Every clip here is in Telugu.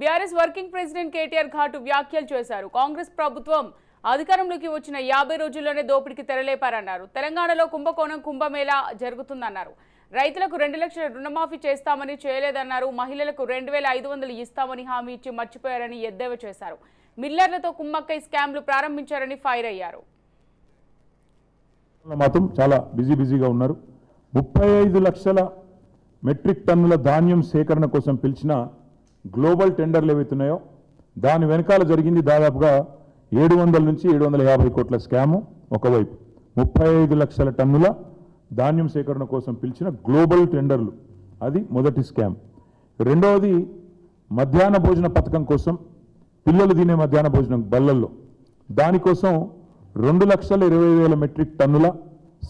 బీఆర్ఎస్ వర్కింగ్ ప్రెసిడెంట్ కేటీఆర్ ఘాటు వ్యాఖ్యలు చేశారు. కాంగ్రెస్ ప్రభుత్వం అధికారంలోకి వచ్చిన యాభై రోజుల్లోనే దోపిడీకి తెరలేపారన్నారు. తెలంగాణలో కుంభకోణం కుంభమేళా జరుగుతుందన్నారు. రైతులకు రెండు లక్షల రుణమాఫీ చేస్తామని చేయలేదన్నారు. మహిళలకు రెండు వేల ఐదు వందలు ఇస్తామని హామీ ఇచ్చి మర్చిపోయారని ఎద్దేవా చేశారు. మిల్లర్లతో కుమ్మక్కై స్కామ్లు ప్రారంభించారని ఫైర్ అయ్యారు. మాత్రం చాలా బిజీ బిజీగా ఉన్నారు. ముప్పై ఐదు లక్షల మెట్రిక్ టన్నుల ధాన్యం సేకరణ కోసం పిలిచిన గ్లోబల్ టెండర్లు ఏవైతున్నాయో దాని వెనకాల జరిగింది దాదాపుగా ఏడు వందల నుంచి ఏడు వందల యాభై కోట్ల స్కాము ఒకవైపు. ముప్పై ఐదు లక్షల టన్నుల ధాన్యం సేకరణ కోసం పిలిచిన గ్లోబల్ టెండర్లు. అది మొదటి స్కామ్. రెండవది మధ్యాహ్న భోజన పథకం కోసం పిల్లలు తినే మధ్యాహ్న భోజనం బల్లల్లో. దానికోసం రెండు లక్షల ఇరవై వేల మెట్రిక్ టన్నుల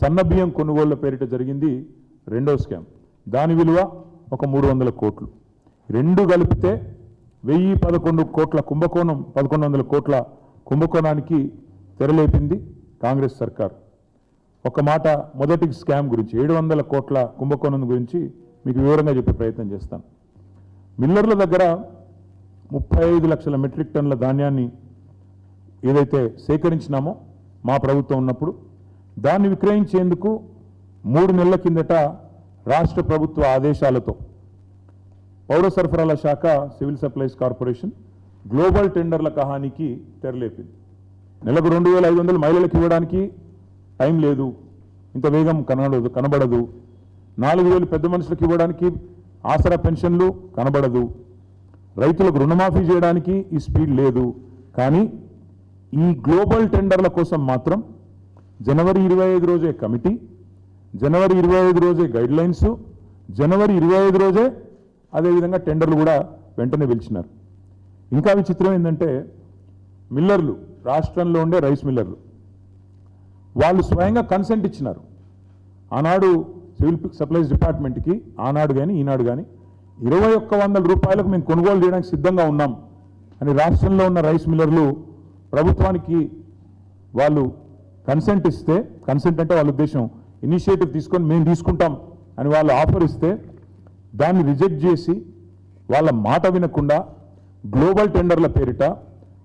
సన్న బియ్యం కొనుగోళ్ళ పేరిట జరిగింది రెండో స్కామ్. దాని విలువ ఒక మూడు వందల కోట్లు. రెండు కలిపితే వెయ్యి పదకొండు కోట్ల కుంభకోణం పదకొండు వందల కోట్ల కుంభకోణానికి తెరలేపింది కాంగ్రెస్ సర్కార్. ఒక మాట మొదటి స్కామ్ గురించి ఏడు వందల కోట్ల కుంభకోణం గురించి మీకు వివరంగా చెప్పే ప్రయత్నం చేస్తాను. మిల్లర్ల దగ్గర ముప్పై ఐదు లక్షల మెట్రిక్ టన్నుల ధాన్యాన్ని ఏదైతే సేకరించినామో మా ప్రభుత్వం ఉన్నప్పుడు దాన్ని విక్రయించేందుకు మూడు నెలల కిందట రాష్ట్ర ప్రభుత్వ ఆదేశాలతో పౌర సరఫరాల శాఖ సివిల్ సప్లైస్ కార్పొరేషన్ గ్లోబల్ టెండర్ల కహానికి తెరలేపింది. నెలకు రెండు వేల ఐదు వందలు మహిళలకు ఇవ్వడానికి టైం లేదు. ఇంత వేగం కనబడదు కనబడదు. నాలుగు వేలు పెద్ద మనుషులకు ఇవ్వడానికి ఆసరా పెన్షన్లు కనబడదు. రైతులకు రుణమాఫీ చేయడానికి ఈ స్పీడ్ లేదు. కానీ ఈ గ్లోబల్ టెండర్ల కోసం మాత్రం జనవరి ఇరవై ఐదు రోజే కమిటీ జనవరి ఇరవై ఐదు రోజే గైడ్ లైన్స్ జనవరి ఇరవై ఐదు రోజే అదేవిధంగా టెండర్లు కూడా వెంటనే పిలిచినారు. ఇంకా విచిత్రం ఏంటంటే మిల్లర్లు రాష్ట్రంలో ఉండే రైస్ మిల్లర్లు వాళ్ళు స్వయంగా కన్సెంట్ ఇచ్చినారు. ఆనాడు సివిల్ సప్లైస్ డిపార్ట్మెంట్కి ఆనాడు కానీ ఈనాడు కానీ ఇరవై ఒక్క వందల రూపాయలకు మేము కొనుగోలు చేయడానికి సిద్ధంగా ఉన్నాం అని రాష్ట్రంలో ఉన్న రైస్ మిల్లర్లు ప్రభుత్వానికి వాళ్ళు కన్సెంట్ ఇస్తే కన్సెంట్ అంటే వాళ్ళ ఉద్దేశం ఇనిషియేటివ్ తీసుకొని మేము తీసుకుంటాం అని వాళ్ళు ఆఫర్ ఇస్తే దాన్ని రిజెక్ట్ చేసి వాళ్ళ మాట వినకుండా గ్లోబల్ టెండర్ల పేరిట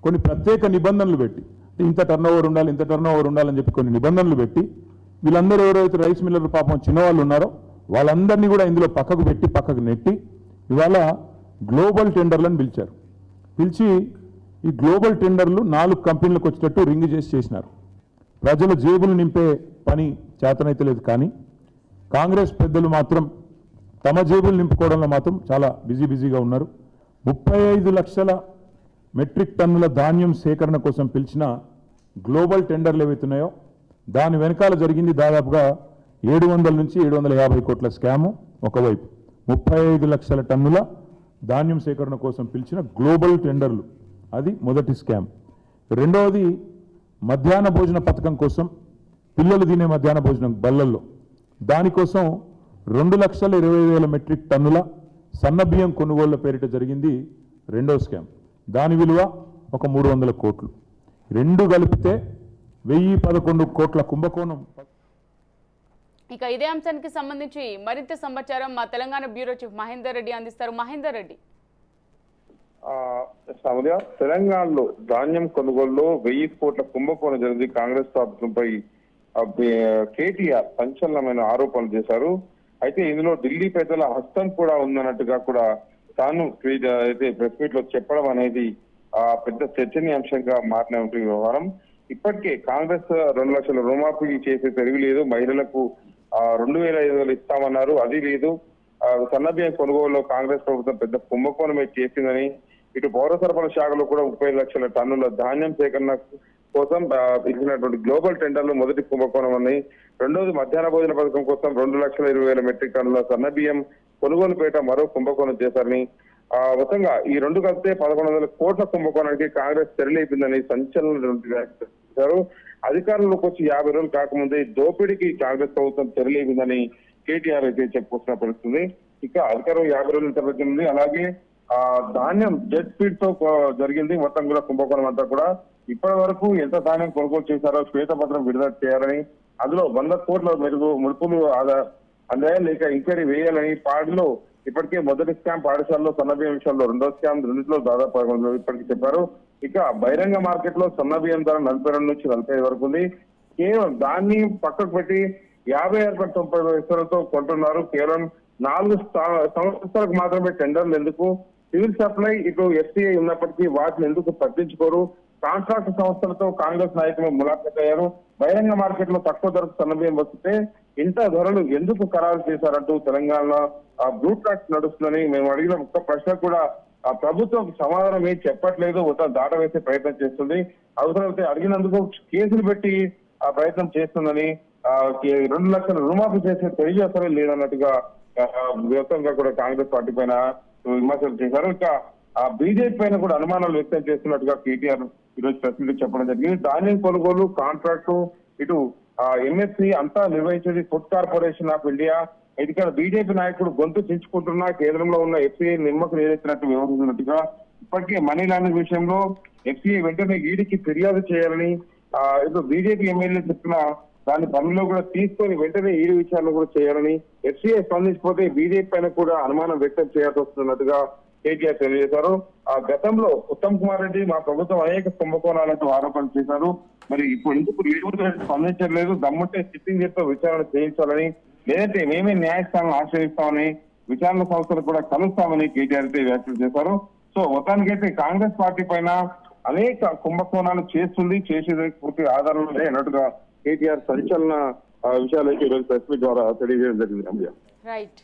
కొన్ని ప్రత్యేక నిబంధనలు పెట్టి ఇంత టర్న్ ఓవర్ ఉండాలి ఇంత టర్న్ ఓవర్ ఉండాలని చెప్పి కొన్ని నిబంధనలు పెట్టి వీళ్ళందరూ ఎవరైతే రైస్ మిల్లర్లు పాపం చిన్నవాళ్ళు ఉన్నారో వాళ్ళందరినీ కూడా ఇందులో పక్కకు పెట్టి పక్కకు నెట్టి ఇవాళ గ్లోబల్ టెండర్లను పిలిచారు. పిలిచి ఈ గ్లోబల్ టెండర్లు నాలుగు కంపెనీలకు వచ్చేటట్టు రింగ్ చేసి చేసినారు. ప్రజల జేబులు నింపే పని చేతనైతే లేదు కానీ కాంగ్రెస్ పెద్దలు మాత్రం తమ జేబులు నింపుకోవడంలో మాత్రం చాలా బిజీ బిజీగా ఉన్నారు. ముప్పై ఐదు లక్షల మెట్రిక్ టన్నుల ధాన్యం సేకరణ కోసం పిలిచిన గ్లోబల్ టెండర్లు ఏవైతున్నాయో దాని వెనకాల జరిగింది దాదాపుగా ఏడు వందల నుంచి ఏడు వందల యాభై కోట్ల స్కాము ఒకవైపు. ముప్పై ఐదు లక్షల టన్నుల ధాన్యం సేకరణ కోసం పిలిచిన గ్లోబల్ టెండర్లు అది మొదటి స్కామ్. రెండవది మధ్యాహ్న భోజన పథకం కోసం పిల్లలు తినే మధ్యాహ్న భోజనం బల్లల్లో. దానికోసం రెండు లక్షల ఇరవై వేల మెట్రిక్ టన్నుల సన్న బియ్యం కొనుగోళ్ళ పేరిట జరిగింది రెండో స్కామ్. దాని విలువ ఒక మూడు వందల కోట్లు. రెండు కలిపితే వెయ్యి పదకొండు కోట్ల కుంభకోణం. ఇక ఇదే అంశానికి సంబంధించి మరింత సమాచారం మా తెలంగాణ బ్యూరో చీఫ్ మహేందర్ రెడ్డి అందిస్తారు. మహేందర్ రెడ్డి. తెలంగాణలో ధాన్యం కొనుగోలులో వెయ్యి కోట్ల కుంభకోణం జరిగింది. కాంగ్రెస్ ప్రభుత్వంపై బే- కేటీఆర్ సంచలనమైన ఆరోపణలు చేశారు. అయితే ఇందులో ఢిల్లీ పెద్దల హస్తం కూడా ఉందన్నట్టుగా కూడా తాను ట్వీట్ అయితే ప్రెస్ మీట్లో చెప్పడం అనేది ఆ పెద్ద చర్చనీయాంశంగా మారిన వ్యవహారం. ఇప్పటికే కాంగ్రెస్ రెండు లక్షల రుణమాఫీ చేసే తెలివి లేదు. మహిళలకు ఆ, రెండు వేల ఐదు వందలు ఇస్తామన్నారు. అది లేదు. సన్నబియ్యం కొనుగోలులో కాంగ్రెస్ ప్రభుత్వం పెద్ద కుంభకోణమే చేసిందని ఇటు పౌర సరఫరా శాఖలో కూడా ముప్పై లక్షల టన్నుల ధాన్యం సేకరణ కోసం ఇచ్చినటువంటి గ్లోబల్ టెండర్లు మొదటి కుంభకోణం అని రెండోది మధ్యాహ్న భోజన పథకం కోసం రెండు లక్షల ఇరవై వేల మెట్రిక్ టన్నుల సన్నబియ్యం కొనుగోలు పేట మరో కుంభకోణం చేశారని ఆ, మొత్తంగా ఈ రెండు కలిస్తే పదకొండు వందల కోట్ల కుంభకోణానికి కాంగ్రెస్ తెరలేపిందని సంచలన చేశారు. అధికారంలోకి వచ్చి యాభై రోజులు కాకముందే దోపిడీకి కాంగ్రెస్ ప్రభుత్వం తెరలేపిందని కేటీఆర్ అయితే చెప్పుకొస్తున్న పరిస్థితుంది ఇక అధికారం యాభై రోజుల తరగతి ఉంది అలాగే ఆ ధాన్యం జెట్ స్పీడ్తో జరిగింది. మొత్తం కూడా కుంభకోణం అంతా కూడా ఇప్పటి వరకు ఎంత ధాన్యం కొనుగోలు చేశారో శ్వేతపత్రం విడుదల చేయాలని అందులో వంద కోట్ల మెరుగు ముడుపులు ఆదా అందాయా లేక ఎంక్వైరీ వేయాలని పాడిలో ఇప్పటికే మొదటి స్కామ్ పాఠశాలలో సన్నబియ్యం విషయంలో రెండో స్కామ్ రెండింటిలో దాదాపు పదకొండు ఇప్పటికి చెప్పారు. ఇక బహిరంగ మార్కెట్లో సన్నబియ్యం ధర నలభై రెండు నుంచి నలభై ఐదు వరకు ఉంది. కేవలం దాన్ని పక్కకు పెట్టి యాభై ఆరు తొంభై లక్షలతో కొంటున్నారు. కేవలం నాలుగు స్థా- సంస్థలకు మాత్రమే టెండర్లు ఎందుకు? సివిల్ సప్లై ఇటు ఎఫ్సీఐ ఉన్నప్పటికీ వాటిని ఎందుకు పట్టించుకోరు కాంట్రాక్ట్ సంస్థలతో కాంగ్రెస్ నాయకులు ములాఖత్ అయ్యారు. బహిరంగ మార్కెట్లో తక్కువ ధరకు సన్నబియ్యం వస్తే ఇంత ధరలు ఎందుకు ఖరారు చేశారంటూ తెలంగాణలో బ్లూ ట్రాక్ నడుస్తుందని మేము అడిగిన ఒక్క ప్రశ్న కూడా ఆ ప్రభుత్వం సమాధానం ఏం చెప్పట్లేదు మొత్తం దాట వేసే ప్రయత్నం చేస్తుంది. అవసరమైతే అడిగినందుకు కేసులు పెట్టి ఆ ప్రయత్నం చేస్తుందని ఆ, రెండు లక్షల రుణమాఫీ చేసే తెలియజేస్తారని లేదన్నట్టుగా వ్యక్తంగా కూడా కాంగ్రెస్ పార్టీ పైన విమర్శలు చేశారు. ఇంకా ఆ బీజేపీ పైన కూడా అనుమానాలు వ్యక్తం చేస్తున్నట్టుగా కేటీఆర్ ఈరోజు ప్రెస్ మీట్ చెప్పడం జరిగింది. ధాన్యం కొనుగోలు కాంట్రాక్టు ఇటు ఎంఎస్సి అంతా నిర్వహించేది ఫుడ్ కార్పొరేషన్ ఆఫ్ ఇండియా ఇక్కడ బీజేపీ నాయకుడు గొంతు చించుకుంటున్న కేంద్రంలో ఉన్న ఎఫ్సీఐ నిమ్మకం నిలెత్తినట్టు వివరిస్తున్నట్టుగా ఇప్పటికే మనీ లాండరింగ్ విషయంలో ఎఫ్సీఐ వెంటనే ఈడీకి ఫిర్యాదు చేయాలని ఇప్పుడు బీజేపీ ఎమ్మెల్యే చెప్పిన దాని పనిలో కూడా తీసుకొని వెంటనే ఈడీ విచారణ కూడా చేయాలని ఎఫ్సీఐ స్పందించకపోతే బీజేపీ పైన కూడా అనుమానం వ్యక్తం చేయాల్సి వస్తున్నట్టుగా కేటీఆర్ తెలియజేశారు. ఆ గతంలో ఉత్తమ్ కుమార్ రెడ్డి మా ప్రభుత్వం అనేక కుంభకోణాలతో ఆరోపణలు చేశారు. మరి ఇప్పుడు ఎందుకు రివ్యూలు స్పందించలేదు దమ్ముంటే సిట్టింగ్ చేస్తూ విచారణ చేయించాలని లేదంటే మేమే న్యాయస్థానం ఆశ్రయిస్తామని విచారణ సంస్థలు కూడా కలుస్తామని కేటీఆర్ అయితే వ్యాఖ్యలు చేశారు. సో మొత్తానికైతే కాంగ్రెస్ పార్టీ పైన అనేక కుంభకోణాలు చేస్తుంది చేసేది పూర్తి ఆధారాలు ఉన్నాయి అన్నట్టుగా కేటీఆర్ సంచలన విషయాలు అయితే ఈరోజు ప్రెస్ మీట్ ద్వారా తెలియజేయడం జరిగింది. రైట్